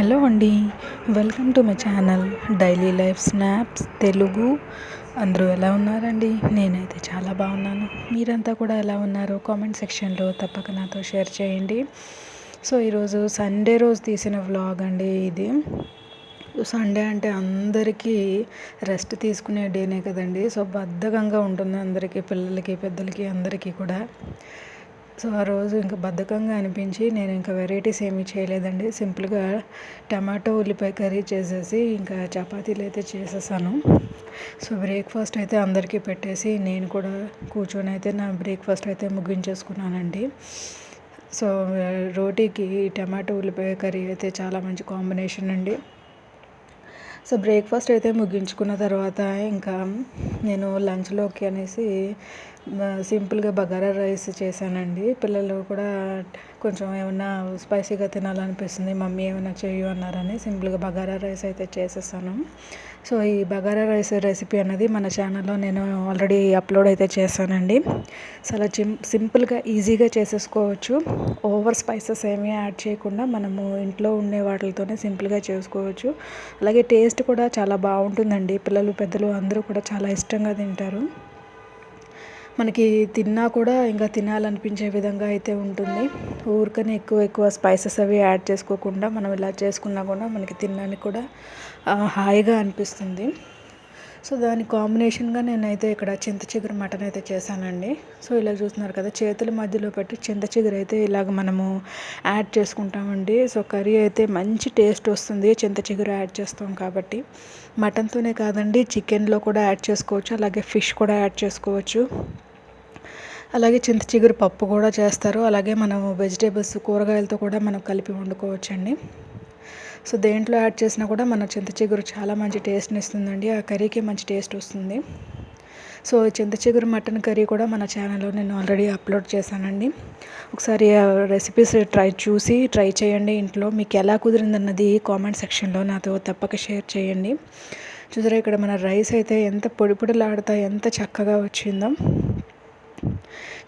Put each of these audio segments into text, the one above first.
Hello అండి welcome to my channel daily life snaps Telugu. అందరూ ఎలా ఉన్నారండి? నేనైతే చాలా బాగున్నాను. మీరంతా కూడా ఎలా ఉన్నారో కామెంట్ సెక్షన్లో తప్పక నాతో షేర్ చేయండి. సో ఈరోజు సండే రోజు తీసిన వ్లాగ్ అండి ఇది. సండే అంటే అందరికీ రెస్ట్ తీసుకునే డేనే కదండి. సో బద్ధకంగా ఉంటుంది అందరికీ పిల్లలకి పెద్దలకి అందరికీ కూడా. సో ఆ రోజు ఇంకా బద్ధకంగా అనిపించి నేను ఇంకా వెరైటీస్ ఏమీ చేయలేదండి. సింపుల్గా టమాటో ఉల్లిపాయ కర్రీ చేసేసి ఇంకా చపాతీలు అయితే చేసేసాను. సో బ్రేక్ఫాస్ట్ అయితే అందరికీ పెట్టేసి నేను కూడా కూర్చొని అయితే నా బ్రేక్ఫాస్ట్ అయితే ముగించేసుకున్నానండి. సో రోటీకి టమాటో ఉల్లిపాయ కర్రీ అయితే చాలా మంచి కాంబినేషన్ అండి. సో బ్రేక్ఫాస్ట్ అయితే ముగించుకున్న తర్వాత ఇంకా నేను లంచ్లోకి అనేసి సింపుల్గా బగారా రైస్ చేశానండి. పిల్లలు కూడా కొంచెం ఏమన్నా స్పైసీగా తినాలనిపిస్తుంది మమ్మీ ఏమైనా చేయు అన్నారని సింపుల్గా బగారా రైస్ అయితే చేసేసాను. సో ఈ బగారా రైస్ రెసిపీ అనేది మన ఛానల్లో నేను ఆల్రెడీ అప్లోడ్ అయితే చేశానండి. చాలా చిం సింపుల్గా ఈజీగా చేసేసుకోవచ్చు. ఓవర్ స్పైసెస్ ఏమీ యాడ్ చేయకుండా మనము ఇంట్లో ఉండే వాటితోనే సింపుల్గా చేసుకోవచ్చు. అలాగే టేస్ట్ కూడా చాలా బాగుంటుందండి. పిల్లలు పెద్దలు అందరూ కూడా చాలా ఇష్టంగా తింటారు. మనకి తిన్నా కూడా ఇంకా తినాలనిపించే విధంగా అయితే ఉంటుంది. ఊరికనే ఎక్కువ ఎక్కువ స్పైసెస్ అవి యాడ్ చేసుకోకుండా మనం ఇలా చేసుకున్నా కూడా మనకి తినడానికి కూడా హాయిగా అనిపిస్తుంది. సో దాని కాంబినేషన్గా నేనైతే ఇక్కడ చింత చిగురు మటన్ అయితే చేశానండి. సో ఇలా చూస్తున్నారు కదా చేతుల మధ్యలో పెట్టి చింత చిగురు అయితే ఇలాగ మనము యాడ్ చేసుకుంటామండి. సో కర్రీ అయితే మంచి టేస్ట్ వస్తుంది చింత చిగురు యాడ్ చేస్తాం కాబట్టి. మటన్తోనే కాదండి చికెన్లో కూడా యాడ్ చేసుకోవచ్చు అలాగే ఫిష్ కూడా యాడ్ చేసుకోవచ్చు. అలాగే చింత చిగురు పప్పు కూడా చేస్తారు. అలాగే మనం వెజిటేబుల్స్ కూరగాయలతో కూడా మనం కలిపి వండుకోవచ్చండి. సో దేంట్లో యాడ్ చేసినా కూడా మన చింత చిగురు చాలా మంచి టేస్ట్ని ఇస్తుందండి ఆ కర్రీకి మంచి టేస్ట్ వస్తుంది. సో చింత చిగురు మటన్ కర్రీ కూడా మన ఛానల్లో నేను ఆల్రెడీ అప్లోడ్ చేశానండి. ఒకసారి ఆ రెసిపీస్ ట్రై చూసి ట్రై చేయండి ఇంట్లో. మీకు ఎలా కుదిరిందన్నది కామెంట్ సెక్షన్లో నాతో తప్పక షేర్ చేయండి. చూసారా ఇక్కడ మన రైస్ అయితే ఎంత పొడి పొడిలాడుతా ఎంత చక్కగా వచ్చిందో.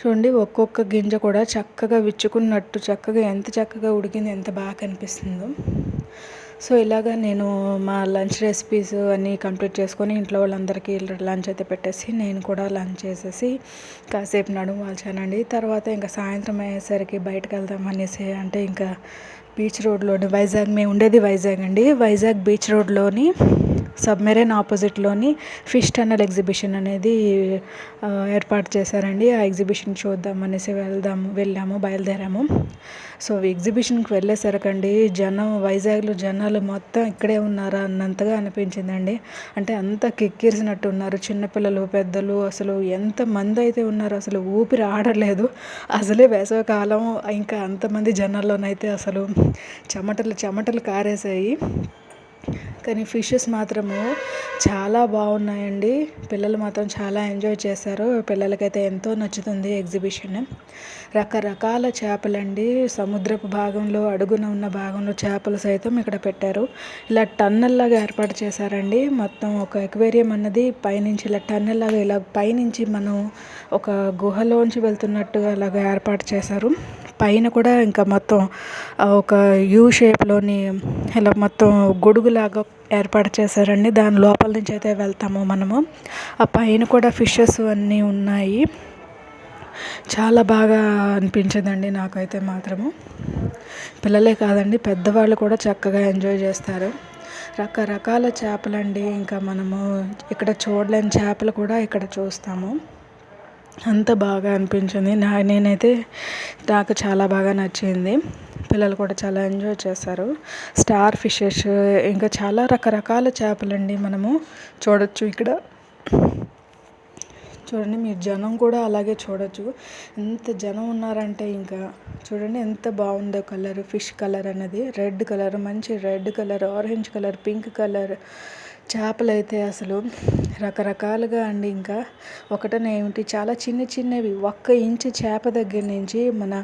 చూడండి ఒక్కొక్క గింజ కూడా చక్కగా విచ్చుకున్నట్టు చక్కగా ఎంత చక్కగా ఉడికింది ఎంత బాగా కనిపిస్తుందో. సో ఇలాగా నేను మా లంచ్ రెసిపీస్ అన్నీ కంప్లీట్ చేసుకొని ఇంట్లో వాళ్ళందరికీ లంచ్ అయితే పెట్టేసి నేను కూడా లంచ్ చేసేసి కాసేపు నడుము వాల్చానండి తర్వాత ఇంకా సాయంత్రం అయ్యేసరికి బయటకు వెళ్దాం అనేసి అంటే ఇంకా బీచ్ రోడ్లోని వైజాగ్ మేము ఉండేది వైజాగ్ అండి. వైజాగ్ బీచ్ రోడ్లోని సబ్మెరైన్ ఆపోజిట్లోని ఫిష్ టన్నల్ ఎగ్జిబిషన్ అనేది ఏర్పాటు చేశారండి. ఆ ఎగ్జిబిషన్ చూద్దాం అనేసి వెళ్దాము వెళ్ళాము బయలుదేరాము. సో ఎగ్జిబిషన్కి వెళ్ళేసరికండి జనం వైజాగ్లో జనాలు మొత్తం ఇక్కడే ఉన్నారా అన్నంతగా అనిపించిందండి. అంటే అంత కిక్కిరిసినట్టు ఉన్నారు చిన్నపిల్లలు పెద్దలు అసలు ఎంతమంది అయితే ఉన్నారు అసలు ఊపిరి ఆడలేదు. అసలే వేసవికాలం ఇంకా అంతమంది జనాల్లోనైతే అసలు చెమటలు చెమటలు కారేసాయి కానీ ఫిషెస్ మాత్రము చాలా బాగున్నాయండి. పిల్లలు మాత్రం చాలా ఎంజాయ్ చేశారు. పిల్లలకైతే ఎంతో నచ్చుతుంది ఎగ్జిబిషన్. రకరకాల చేపలండి. సముద్రపు భాగంలో అడుగున ఉన్న భాగంలో చేపలు సైతం ఇక్కడ పెట్టారు. ఇలా టన్నెల్లాగా ఏర్పాటు చేశారండి. మొత్తం ఒక ఎక్వేరియం అన్నది పైనుంచి ఇలా టన్నెల్లాగా ఇలా పైనుంచి మనం ఒక గుహలోంచి వెళ్తున్నట్టుగా అలాగా ఏర్పాటు చేశారు. పైన కూడా ఇంకా మొత్తం ఒక యూ షేప్లోని ఇలా మొత్తం గొడుగులాగా ఏర్పాటు చేశారండి. దాని లోపల నుంచి అయితే వెళ్తాము మనము. ఆ పైన కూడా ఫిషెస్ అన్నీ ఉన్నాయి. చాలా బాగా అనిపించిందండి నాకైతే మాత్రము. పిల్లలే కాదండి పెద్దవాళ్ళు కూడా చక్కగా ఎంజాయ్ చేస్తారు. రకరకాల చేపలండి. ఇంకా మనము ఇక్కడ చూడలేని చేపలు కూడా ఇక్కడ చూస్తాము. అంత బాగా అనిపించింది. నా నేనైతే నాకు చాలా బాగా నచ్చింది. పిల్లలు కూడా చాలా ఎంజాయ్ చేశారు. స్టార్ ఫిషెస్ ఇంకా చాలా రకరకాల చేపలండి మనము చూడొచ్చు ఇక్కడ. చూడండి మీరు జనం కూడా అలాగే చూడొచ్చు. ఎంత జనం ఉన్నారంటే ఇంకా చూడండి ఎంత బాగుందో కలర్. ఫిష్ కలర్ అనేది రెడ్ కలర్ మంచి red colour orange colour pink colour. చేపలు అయితే అసలు రకరకాలుగా అండి ఇంకా. ఒకటనే ఏమిటి చాలా చిన్న చిన్నవి. ఒక్క ఇంచు చేప దగ్గర నుంచి మన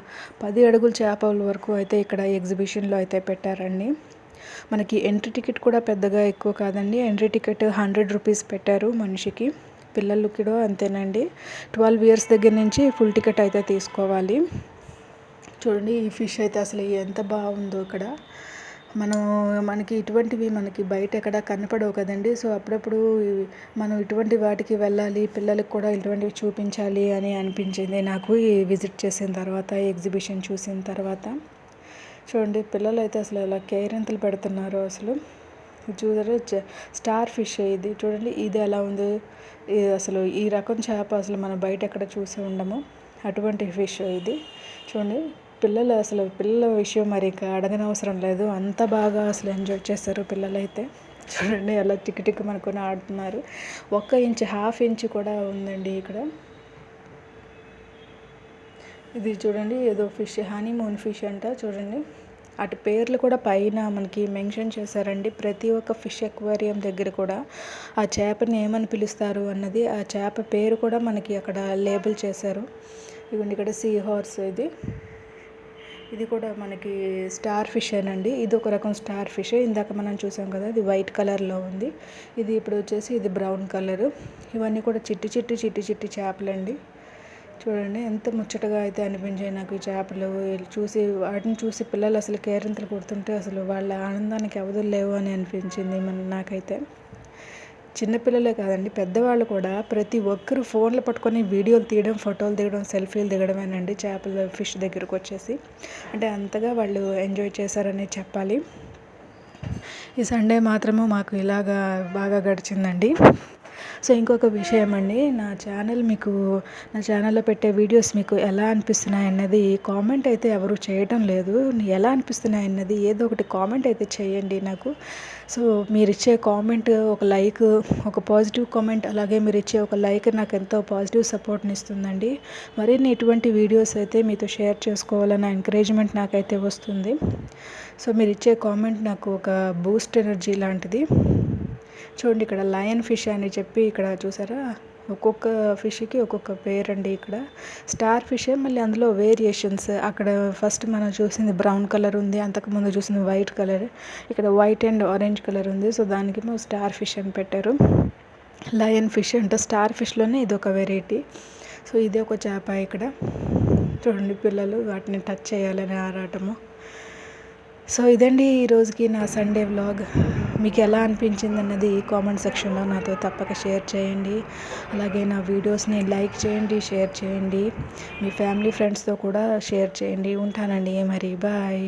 పది అడుగుల చేపల వరకు అయితే ఇక్కడ ఎగ్జిబిషన్లో అయితే పెట్టారండి. మనకి ఎంట్రీ టికెట్ కూడా పెద్దగా ఎక్కువ కాదండి. ఎంట్రీ టికెట్ హండ్రెడ్ రూపీస్ పెట్టారు మనిషికి. పిల్లలకి కూడా అంతేనండి. ట్వెల్వ్ ఇయర్స్ దగ్గర నుంచి ఫుల్ టికెట్ అయితే తీసుకోవాలి. చూడండి ఈ ఫిష్ అయితే అసలు ఎంత బాగుందో ఇక్కడ. మనం మనకి ఇటువంటివి మనకి బయట ఎక్కడ కనపడవు కదండి. సో అప్పుడప్పుడు మనం ఇటువంటి వాటికి వెళ్ళాలి పిల్లలకు కూడా ఇటువంటివి చూపించాలి అని అనిపించింది. నాకు ఈ విజిట్ చేసిన తర్వాత ఎగ్జిబిషన్ చూసిన తర్వాత. చూడండి పిల్లలు అయితే అసలు ఎలా కేరింతలు పెడుతున్నారు అసలు. చూసారు స్టార్ ఫిష్ ఇది. చూడండి ఇది ఎలా ఉంది. అసలు ఈ రకం చేప అసలు మనం బయట ఎక్కడ చూసి ఉండము. అటువంటి ఫిష్ ఇది. చూడండి పిల్లలు అసలు పిల్లల విషయం మరి ఇంకా అడగనవసరం లేదు. అంత బాగా అసలు ఎంజాయ్ చేశారు పిల్లలైతే. చూడండి అలా టిక్ టిక్ మనకొని ఆడుతున్నారు. ఒక్క ఇంచ్ హాఫ్ ఇంచ్ కూడా ఉందండి ఇక్కడ. ఇది చూడండి ఏదో ఫిష్ హనీమూన్ ఫిష్ అంట చూడండి. అటు పేర్లు కూడా పైన మనకి మెన్షన్ చేశారండి. ప్రతి ఒక్క ఫిష్ ఎక్వేరియం దగ్గర కూడా ఆ చేపని ఏమని పిలుస్తారు అన్నది ఆ చేప పేరు కూడా మనకి అక్కడ లేబుల్ చేశారు. ఇవ్వండి ఇక్కడ సీ హార్స్ ఇది. ఇది కూడా మనకి స్టార్ ఫిష్ అండి ఇది ఒక రకం స్టార్ ఫిష్. ఇందాక మనం చూసాం కదా ఇది వైట్ కలర్లో ఉంది. ఇది ఇప్పుడు వచ్చేసి ఇది బ్రౌన్ కలర్. ఇవన్నీ కూడా చిట్టి చిట్టి చిట్టి చిట్టి చేపలండి. చూడండి ఎంత ముచ్చటగా అయితే అనిపించాయి నాకు ఈ చేపలు. చూసి వాటిని చూసి పిల్లలు అసలు కేరింతలు కొడుతుంటే అసలు వాళ్ళ ఆనందానికి అవధులు లేవు అని అనిపించింది మన నాకైతే. చిన్నపిల్లలే కాదండి పెద్దవాళ్ళు కూడా ప్రతి ఒక్కరు ఫోన్లు పట్టుకొని వీడియోలు తీయడం ఫోటోలు దిగడం సెల్ఫీలు దిగడమేనండి చేపల ఫిష్ దగ్గరకు వచ్చేసి. అంటే అంతగా వాళ్ళు ఎంజాయ్ చేశారని చెప్పాలి. ఈ సండే మాత్రము మాకు ఇలాగా బాగా గడిచిందండి. సో ఇంకొక విషయం అండి నా ఛానల్ మీకు నా ఛానల్లో పెట్టే వీడియోస్ మీకు ఎలా అనిపిస్తున్నాయి అన్నది కామెంట్ అయితే ఎవరు చేయటం లేదు. ఎలా అనిపిస్తున్నాయి అన్నది ఏదో ఒకటి కామెంట్ అయితే చేయండి నాకు. సో మీరు ఇచ్చే కామెంట్ ఒక లైక్ ఒక పాజిటివ్ కామెంట్ అలాగే మీరు ఇచ్చే ఒక లైక్ నాకు ఎంతో పాజిటివ్ సపోర్ట్ని ఇస్తుందండి. మరిన్ని ఇటువంటి వీడియోస్ అయితే మీతో షేర్ చేసుకోవాలన్న ఎంకరేజ్మెంట్ నాకైతే వస్తుంది. సో మీరు ఇచ్చే కామెంట్ నాకు ఒక బూస్ట్ ఎనర్జీ లాంటిది. చూడండి ఇక్కడ లయన్ ఫిష్ అని చెప్పి ఇక్కడ చూసారా? ఒక్కొక్క ఫిష్కి ఒక్కొక్క పేరు అండి ఇక్కడ. స్టార్ ఫిష్ మళ్ళీ అందులో వేరియేషన్స్ అక్కడ ఫస్ట్ మనం చూసింది బ్రౌన్ కలర్ ఉంది అంతకుముందు చూసింది వైట్ కలర్. ఇక్కడ వైట్ అండ్ ఆరెంజ్ కలర్ ఉంది సో దానికేమో స్టార్ ఫిష్ అని పెట్టారు. లయన్ ఫిష్ అంటే స్టార్ ఫిష్లోనే ఇది ఒక వెరైటీ సో ఇదే ఒక చేప ఇక్కడ. చూడండి పిల్లలు వాటిని టచ్ చేయాలని ఆరాటము. సో ఇదండి ఈరోజుకి నా సండే వ్లాగ్ మీకు ఎలా అనిపించింది అన్నది కామెంట్ సెక్షన్లో నాతో తప్పక షేర్ చేయండి. అలాగే నా వీడియోస్ని లైక్ చేయండి షేర్ చేయండి. మీ ఫ్యామిలీ ఫ్రెండ్స్తో కూడా షేర్ చేయండి. ఉంటానండి. మరి బాయ్.